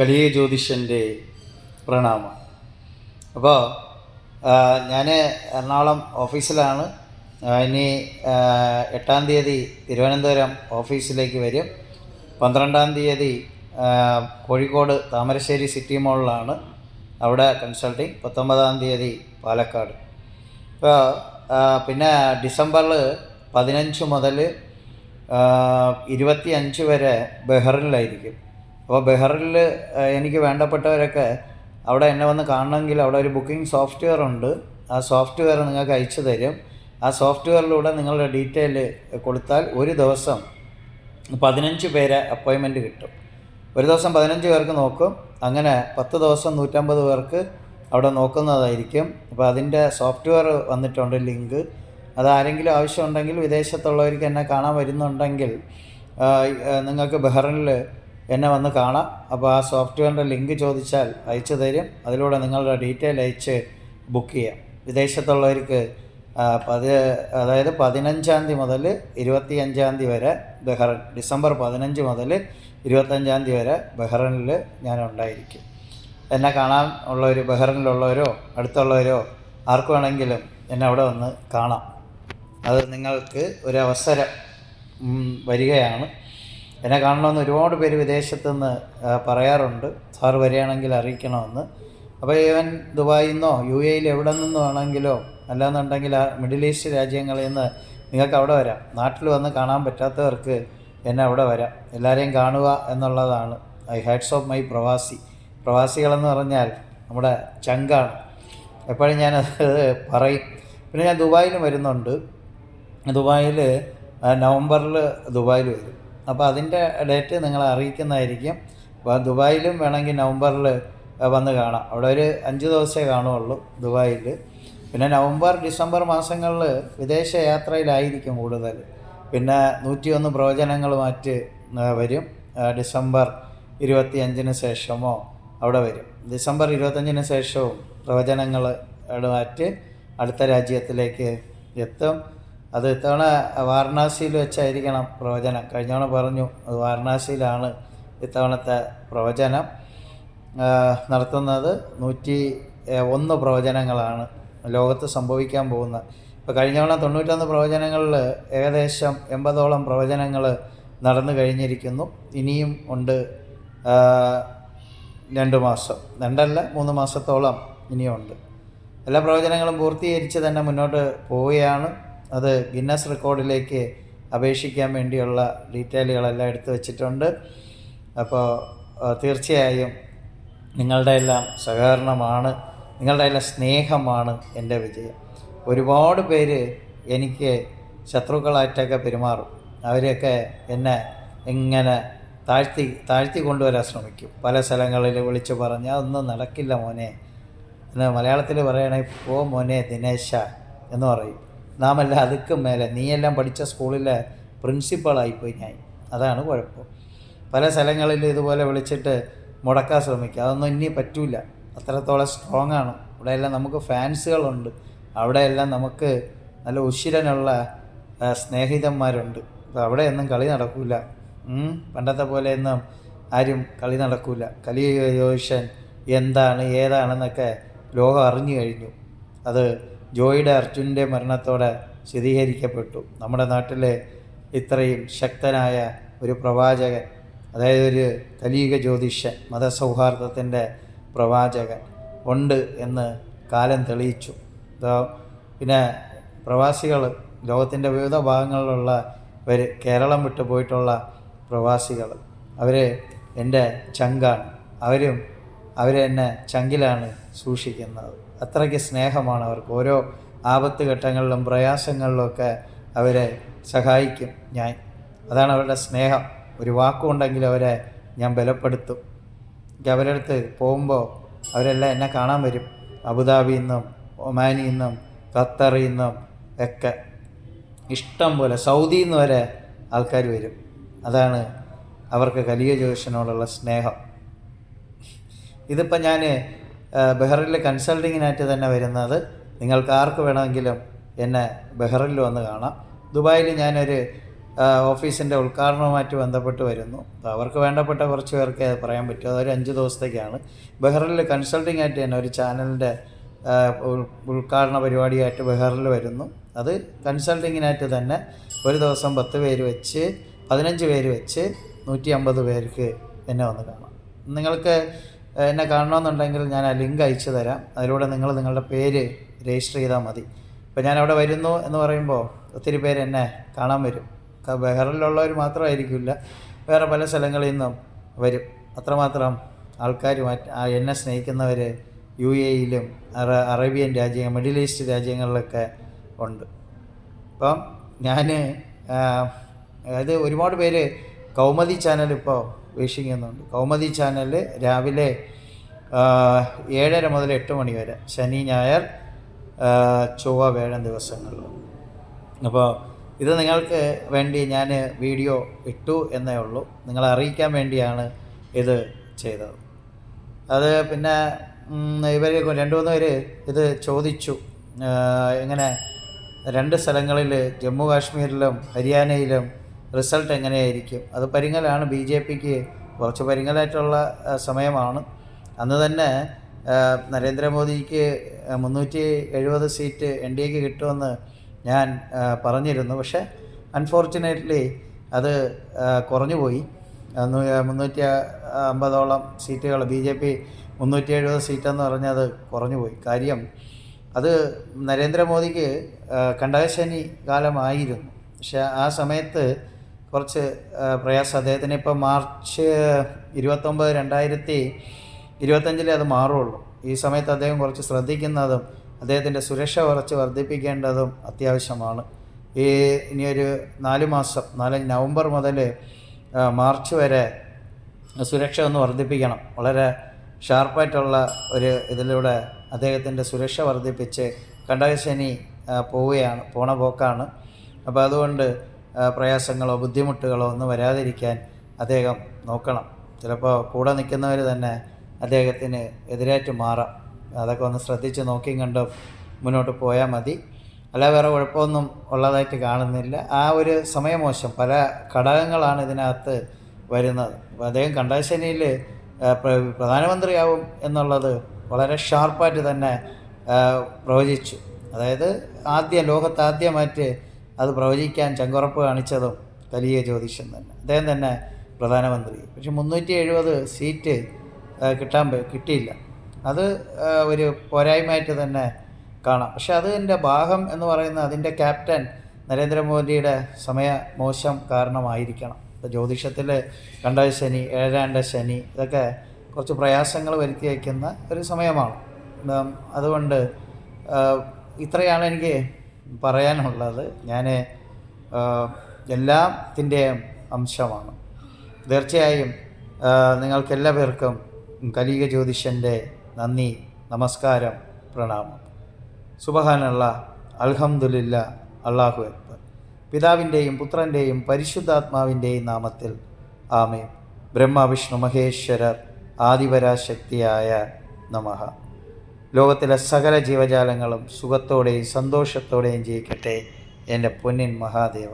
കലിയ ജ്യോതിഷന്റെ പ്രണാമം. അപ്പോൾ ഞാൻ എറണാകുളം ഓഫീസിലാണ്. ഇനി എട്ടാം തീയതി തിരുവനന്തപുരം ഓഫീസിലേക്ക് വരും. പന്ത്രണ്ടാം തീയതി കോഴിക്കോട് താമരശ്ശേരി സിറ്റി മോളിലാണ് അവിടെ കൺസൾട്ടിങ്. പത്തൊമ്പതാം തീയതി പാലക്കാട്. ഇപ്പോൾ പിന്നെ ഡിസംബറിൽ പതിനഞ്ച് മുതൽ ഇരുപത്തി അഞ്ച് വരെ ബെഹറിലായിരിക്കും അപ്പോൾ ബെഹറിൽ എനിക്ക് വേണ്ടപ്പെട്ടവരൊക്കെ അവിടെ എന്നെ വന്ന് കാണണമെങ്കിൽ അവിടെ ഒരു ബുക്കിംഗ് സോഫ്റ്റ്വെയർ ഉണ്ട്. ആ സോഫ്റ്റ്വെയർ നിങ്ങൾക്ക് അയച്ചു തരും. ആ സോഫ്റ്റ്വെയറിലൂടെ നിങ്ങളുടെ ഡീറ്റെയിൽ കൊടുത്താൽ ഒരു ദിവസം പതിനഞ്ച് പേരെ അപ്പോയിൻമെന്റ് കിട്ടും. ഒരു ദിവസം പതിനഞ്ച് പേർക്ക് നോക്കും. അങ്ങനെ പത്ത് ദിവസം നൂറ്റമ്പത് പേർക്ക് അവിടെ നോക്കുന്നതായിരിക്കും. അപ്പോൾ അതിന്റെ സോഫ്റ്റ്വെയർ വന്നിട്ടുണ്ട് ലിങ്ക്. അത് ആരെങ്കിലും ആവശ്യമുണ്ടെങ്കിൽ വിദേശത്തുള്ളവർക്ക് എന്നെ കാണാൻ വരുന്നുണ്ടെങ്കിൽ നിങ്ങൾക്ക് ബഹ്റിനിൽ എന്നെ വന്ന് കാണാം. അപ്പോൾ ആ സോഫ്റ്റ്വെയറിന്റെ ലിങ്ക് ചോദിച്ചാൽ അയച്ചു തരും. അതിലൂടെ നിങ്ങളുടെ ഡീറ്റെയിൽ അയച്ച് ബുക്ക് ചെയ്യാം. വിദേശത്തുള്ളവർക്ക് പതി അതായത് പതിനഞ്ചാം തീയതി മുതൽ ഇരുപത്തി അഞ്ചാം തീയതി വരെ ബഹ്റൻ ഡിസംബർ പതിനഞ്ച് മുതൽ ഇരുപത്തഞ്ചാം തീയതി വരെ ബഹ്റനിൽ ഞാൻ ഉണ്ടായിരിക്കും എന്നെ കാണാൻ ഉള്ളവർ ബഹ്റനിലുള്ളവരോ അടുത്തുള്ളവരോ ആർക്ക് വേണമെങ്കിലും എന്നെ അവിടെ വന്ന് കാണാം. അത് നിങ്ങൾക്ക് ഒരു അവസരം വരികയാണ്. എന്നെ കാണണമെന്ന് ഒരുപാട് പേര് വിദേശത്തുനിന്ന് നിന്ന് പറയാറുണ്ട്. സാർ വരികയാണെങ്കിൽ അറിയിക്കണമെന്ന്. അപ്പോൾ ഈവൻ ദുബായിൽ നിന്നോ യു എയിൽ എവിടെ നിന്ന് വേണമെങ്കിലോ അല്ലാന്നുണ്ടെങ്കിൽ മിഡിൽ ഈസ്റ്റ് രാജ്യങ്ങളിൽ നിന്ന് നിങ്ങൾക്ക് അവിടെ വരാം. നാട്ടിൽ വന്ന് കാണാൻ പറ്റാത്തവർക്ക് എന്നെ അവിടെ വരാം. എല്ലാവരെയും കാണുക എന്നുള്ളതാണ്. ഐ ഹാഡ്സ് ഓഫ് മൈ പ്രവാസി. പ്രവാസികളെന്ന് പറഞ്ഞാൽ നമ്മുടെ ചങ്കാണ്. എപ്പോഴും ഞാനത് പറയും. പിന്നെ ഞാൻ ദുബായിലും വരുന്നുണ്ട്. ദുബായിൽ നവംബറിൽ ദുബായിൽ വരും. അപ്പോൾ അതിന്റെ ഡേറ്റ് നിങ്ങളെ അറിയിക്കുന്നതായിരിക്കും. അപ്പോൾ ദുബായിലും വേണമെങ്കിൽ നവംബറിൽ വന്ന് കാണാം. അവിടെ ഒരു അഞ്ച് ദിവസമേ കാണുള്ളൂ ദുബായിൽ. പിന്നെ നവംബർ ഡിസംബർ മാസങ്ങളിൽ വിദേശ യാത്രയിലായിരിക്കും കൂടുതൽ. പിന്നെ നൂറ്റിയൊന്ന് പ്രവചനങ്ങൾ മാറ്റ് വരും. ഡിസംബർ ഇരുപത്തി അഞ്ചിന് ശേഷമോ അവിടെ വരും. ഡിസംബർ ഇരുപത്തഞ്ചിന് ശേഷവും പ്രവചനങ്ങൾ മാറ്റ് അടുത്ത രാജ്യത്തിലേക്ക് എത്തും. അത് ഇത്തവണ വാരണാസിയിൽ വെച്ചായിരിക്കണം പ്രവചനം. കഴിഞ്ഞ തവണ പറഞ്ഞു അത് വാരണാസിയിലാണ് ഇത്തവണത്തെ പ്രവചനം. നടത്തുന്നത് നൂറ്റി ഒന്ന് പ്രവചനങ്ങളാണ് ലോകത്ത് സംഭവിക്കാൻ പോകുന്ന ഇപ്പോൾ കഴിഞ്ഞ തവണ തൊണ്ണൂറ്റൊന്ന് പ്രവചനങ്ങളിൽ ഏകദേശം എൺപതോളം പ്രവചനങ്ങൾ നടന്നു കഴിഞ്ഞിരിക്കുന്നു. ഇനിയും ഉണ്ട് രണ്ട് മാസം. രണ്ടല്ല മൂന്ന് മാസത്തോളം ഇനിയുണ്ട്. എല്ലാ പ്രവചനങ്ങളും പൂർത്തീകരിച്ച് തന്നെ മുന്നോട്ട് പോവുകയാണ്. അത് ഗിന്നസ് റെക്കോർഡിലേക്ക് അപേക്ഷിക്കാൻ വേണ്ടിയുള്ള ഡീറ്റെയിലുകളെല്ലാം എടുത്തു വച്ചിട്ടുണ്ട്. അപ്പോൾ തീർച്ചയായും നിങ്ങളുടെ എല്ലാം സഹകരണമാണ് നിങ്ങളുടെ എല്ലാം സ്നേഹമാണ് എന്റെ വിജയം. ഒരുപാട് പേര് എനിക്ക് ശത്രുക്കളായിട്ടൊക്കെ പെരുമാറും. അവരെയൊക്കെ എന്നെ എങ്ങനെ താഴ്ത്തി താഴ്ത്തി കൊണ്ടുവരാൻ ശ്രമിക്കും. പല സ്ഥലങ്ങളിൽ വിളിച്ചു പറഞ്ഞ് അതൊന്നും നടക്കില്ല മോനെ. എന്ന് മലയാളത്തിൽ പറയണേ പോ മോനെ ദിനേശ എന്ന് പറയും. നാമല്ല അതുക്കും മേലെ. നീയെല്ലാം പഠിച്ച സ്കൂളിലെ പ്രിൻസിപ്പളായിപ്പോയി ഞാൻ. അതാണ് കുഴപ്പം. പല സ്ഥലങ്ങളിൽ ഇതുപോലെ വിളിച്ചിട്ട് മുടക്കാൻ ശ്രമിക്കുക അതൊന്നും ഇനി പറ്റൂല. അത്രത്തോളം സ്ട്രോങ് ആണ്. ഇവിടെയെല്ലാം നമുക്ക് ഫാൻസുകളുണ്ട്. അവിടെയെല്ലാം നമുക്ക് നല്ല ഉശിരനുള്ള സ്നേഹിതന്മാരുണ്ട്. അപ്പോൾ അവിടെയൊന്നും കളി നടക്കൂല. ഉം. പണ്ടത്തെ പോലെയൊന്നും ആരും കളി നടക്കൂല. കലി ജോഷൻ എന്താണ് ഏതാണെന്നൊക്കെ ലോകം അറിഞ്ഞു കഴിഞ്ഞു. അത് ജോയിയുടെ അർജുന്റെ മരണത്തോടെ സ്ഥിരീകരിക്കപ്പെട്ടു. നമ്മുടെ നാട്ടിലെ ഇത്രയും ശക്തനായ ഒരു പ്രവാചകൻ അതായത് ഒരു കലീക ജ്യോതിഷൻ മതസൗഹാർദ്ദത്തിന്റെ പ്രവാചകൻ ഉണ്ട് എന്ന് കാലം തെളിയിച്ചു. പിന്നെ പ്രവാസികൾ ലോകത്തിന്റെ വിവിധ ഭാഗങ്ങളിലുള്ള ഒരു കേരളം വിട്ടു പോയിട്ടുള്ള പ്രവാസികൾ അവർ എന്റെ ചങ്കാണ്. അവരും അവരെന്നെ ചങ്കിലാണ് സൂക്ഷിക്കുന്നത്. അത്രയ്ക്ക് സ്നേഹമാണ് അവർക്ക്. ഓരോ ആപത്ത് ഘട്ടങ്ങളിലും പ്രയാസങ്ങളിലുമൊക്കെ അവരെ സഹായിക്കും ഞാൻ. അതാണ് അവരുടെ സ്നേഹം. ഒരു വാക്കുണ്ടെങ്കിൽ അവരെ ഞാൻ ബലപ്പെടുത്തും. എനിക്ക് അവരുടെ അടുത്ത് പോകുമ്പോൾ അവരെല്ലാം എന്നെ കാണാൻ വരും. അബുദാബി നിന്നും ഒമാനിൽ നിന്നും ഖത്തറിൽ നിന്നും ഒക്കെ. ഇഷ്ടം പോലെ സൗദിയിൽ നിന്ന് വരെ ആൾക്കാർ വരും. അതാണ് അവർക്ക് കലിയ ജ്യോതിഷനോടുള്ള സ്നേഹം. ഇതിപ്പോൾ ഞാൻ ബെഹ്റിൽ കൺസൾട്ടിങ്ങിനായിട്ട് തന്നെ വരുന്നത് നിങ്ങൾക്ക് ആർക്ക് വേണമെങ്കിലും എന്നെ ബെഹ്റിൽ വന്ന് കാണാം. ദുബായിൽ ഞാനൊരു ഓഫീസിന്റെ ഉദ്ഘാടനവുമായിട്ട് ബന്ധപ്പെട്ട് വരുന്നു. അവർക്ക് വേണ്ടപ്പെട്ട കുറച്ച് പേർക്ക് പറയാൻ പറ്റും. അതൊരു അഞ്ച് ദിവസത്തേക്കാണ്. ബെഹ്റിൽ കൺസൾട്ടിംഗ് ആയിട്ട് തന്നെ ഒരു ചാനലിന്റെ ഉദ്ഘാടന പരിപാടിയായിട്ട് ബെഹ്റിൽ വരുന്നു. അത് കൺസൾട്ടിങ്ങിനായിട്ട് തന്നെ ഒരു ദിവസം പത്ത് പേര് വെച്ച് പതിനഞ്ച് പേര് വെച്ച് നൂറ്റി അമ്പത് പേർക്ക് എന്നെ വന്ന് കാണാം. നിങ്ങൾക്ക് എന്നെ കാണണമെന്നുണ്ടെങ്കിൽ ഞാൻ ആ ലിങ്ക് അയച്ചു തരാം. അതിലൂടെ നിങ്ങൾ നിങ്ങളുടെ പേര് രജിസ്റ്റർ ചെയ്താൽ മതി. ഇപ്പോൾ ഞാൻ അവിടെ വരുന്നു എന്ന് പറയുമ്പോൾ ഒത്തിരി പേര് എന്നെ കാണാൻ വരും. ബഹറിലുള്ളവർ മാത്രമായിരിക്കില്ല. വേറെ പല സ്ഥലങ്ങളിൽ നിന്നും വരും. അത്രമാത്രം ആൾക്കാർ എന്നെ സ്നേഹിക്കുന്നവർ യു എയിലും അറ അറേബ്യൻ രാജ്യങ്ങൾ മിഡിൽ ഈസ്റ്റ് രാജ്യങ്ങളിലൊക്കെ ഉണ്ട്. അപ്പം ഞാൻ അതായത് ഒരുപാട് പേര് കൗമദി ചാനൽ ഇപ്പോൾ വീക്ഷിക്കുന്നുണ്ട്. കൗമദി ചാനൽ രാവിലെ ഏഴര മുതൽ എട്ട് മണി വരെ ശനി ഞായർ ചൊവ്വ വേഴം ദിവസങ്ങളിൽ അപ്പോൾ ഇത് നിങ്ങൾക്ക് വേണ്ടി ഞാൻ വീഡിയോ ഇട്ടു എന്നേ ഉള്ളൂ. നിങ്ങളെ അറിയിക്കാൻ വേണ്ടിയാണ് ഇത് ചെയ്തത്. അത് പിന്നെ ഇവർ രണ്ട് മൂന്ന് പേര് ഇത് ചോദിച്ചു. ഇങ്ങനെ രണ്ട് സ്ഥലങ്ങളിൽ ജമ്മു കാശ്മീരിലും ഹരിയാനയിലും റിസൾട്ട് എങ്ങനെയായിരിക്കും? അത് പരിങ്ങലാണ്. ബി ജെ പിക്ക് കുറച്ച് പരിങ്ങലായിട്ടുള്ള സമയമാണ്. അന്ന് തന്നെ നരേന്ദ്രമോദിക്ക് മുന്നൂറ്റി എഴുപത് സീറ്റ് എൻ ഡി എക്ക് കിട്ടുമെന്ന് ഞാൻ പറഞ്ഞിരുന്നു. പക്ഷേ അൺഫോർച്ചുനേറ്റ്ലി അത് കുറഞ്ഞു പോയി മുന്നൂറ്റി അമ്പതോളം സീറ്റുകൾ ബി ജെ പി മുന്നൂറ്റി എഴുപത് സീറ്റെന്ന് പറഞ്ഞത് കുറഞ്ഞു പോയി കാര്യം അത് നരേന്ദ്രമോദിക്ക് കണ്ടകശനി കാലമായിരുന്നു. പക്ഷേ ആ സമയത്ത് കുറച്ച് പ്രയാസം. അദ്ദേഹത്തിന് ഇപ്പോൾ മാർച്ച് ഇരുപത്തൊമ്പത് രണ്ടായിരത്തി ഇരുപത്തഞ്ചിലേ അത് മാറുള്ളൂ. ഈ സമയത്ത് അദ്ദേഹം കുറച്ച് ശ്രദ്ധിക്കുന്നതും അദ്ദേഹത്തിന്റെ സുരക്ഷ കുറച്ച് വർദ്ധിപ്പിക്കേണ്ടതും അത്യാവശ്യമാണ്. ഈ ഇനിയൊരു നാല് മാസം നാല് നവംബർ മുതൽ മാർച്ച് വരെ സുരക്ഷ ഒന്ന് വർദ്ധിപ്പിക്കണം. വളരെ ഷാർപ്പായിട്ടുള്ള ഒരു ഇതിലൂടെ അദ്ദേഹത്തിന്റെ സുരക്ഷ വർദ്ധിപ്പിച്ച് കണ്ടകശനി പോവുകയാണ് പോണ പോക്കാണ്. അപ്പോൾ അതുകൊണ്ട് പ്രയാസങ്ങളോ ബുദ്ധിമുട്ടുകളോ ഒന്നും വരാതിരിക്കാൻ അദ്ദേഹം നോക്കണം. ചിലപ്പോൾ കൂടെ നിൽക്കുന്നവർ തന്നെ അദ്ദേഹത്തിന് എതിരായിട്ട് മാറാം. അതൊക്കെ ഒന്ന് ശ്രദ്ധിച്ച് നോക്കിയും കണ്ടും മുന്നോട്ട് പോയാൽ മതി. അല്ല വേറെ കുഴപ്പമൊന്നും ഉള്ളതായിട്ട് കാണുന്നില്ല. ആ ഒരു സമയമോശം പല ഘടകങ്ങളാണ് ഇതിനകത്ത് വരുന്നത്. അദ്ദേഹം കണ്ടാശനിയിൽ പ്രധാനമന്ത്രിയാവും എന്നുള്ളത് വളരെ ഷാർപ്പായിട്ട് തന്നെ പ്രവചിച്ചു. അതായത് ആദ്യം ലോകത്ത് ആദ്യമായിട്ട് അത് പ്രവചിക്കാൻ ചങ്കുറപ്പ് കാണിച്ചതും വലിയ ജ്യോതിഷൻ തന്നെ. അദ്ദേഹം തന്നെ പ്രധാനമന്ത്രി. പക്ഷെ മുന്നൂറ്റി എഴുപത് സീറ്റ് കിട്ടാൻ കിട്ടിയില്ല. അത് ഒരു പോരായ്മയായിട്ട് തന്നെ കാണാം. പക്ഷെ അതിന്റെ ഭാഗം എന്ന് പറയുന്ന അതിന്റെ ക്യാപ്റ്റൻ നരേന്ദ്രമോദിയുടെ സമയ മോശം കാരണമായിരിക്കണം. ഇപ്പോൾ ജ്യോതിഷത്തിൽ കണ്ട ശനി ഏഴാണ്ട ശനി ഇതൊക്കെ കുറച്ച് പ്രയാസങ്ങൾ വരുത്തി വയ്ക്കുന്ന ഒരു സമയമാണ്. അതുകൊണ്ട് ഇത്രയാണ് എനിക്ക് പറയാനുള്ളത് ഞാൻ എല്ലാത്തിന്റെയും അംശമാണ്. തീർച്ചയായും നിങ്ങൾക്കെല്ലാ പേർക്കും കലിക ജ്യോതിഷന്റെ നന്ദി നമസ്കാരം പ്രണാമം. സുബഹാനുള്ള അൽഹമുല്ല അള്ളാഹു അക്ബർ. പിതാവിന്റെയും പുത്രന്റെയും പരിശുദ്ധാത്മാവിന്റെയും നാമത്തിൽ ആമേ ബ്രഹ്മ വിഷ്ണു മഹേശ്വരർ ആദിപരാശക്തിയായ നമഃ ലോകത്തിലെ സകല ജീവജാലങ്ങളും സുഖത്തോടെയും സന്തോഷത്തോടെയും ജീവിക്കട്ടെ എന്റെ പൊന്നിൻ മഹാദേവ.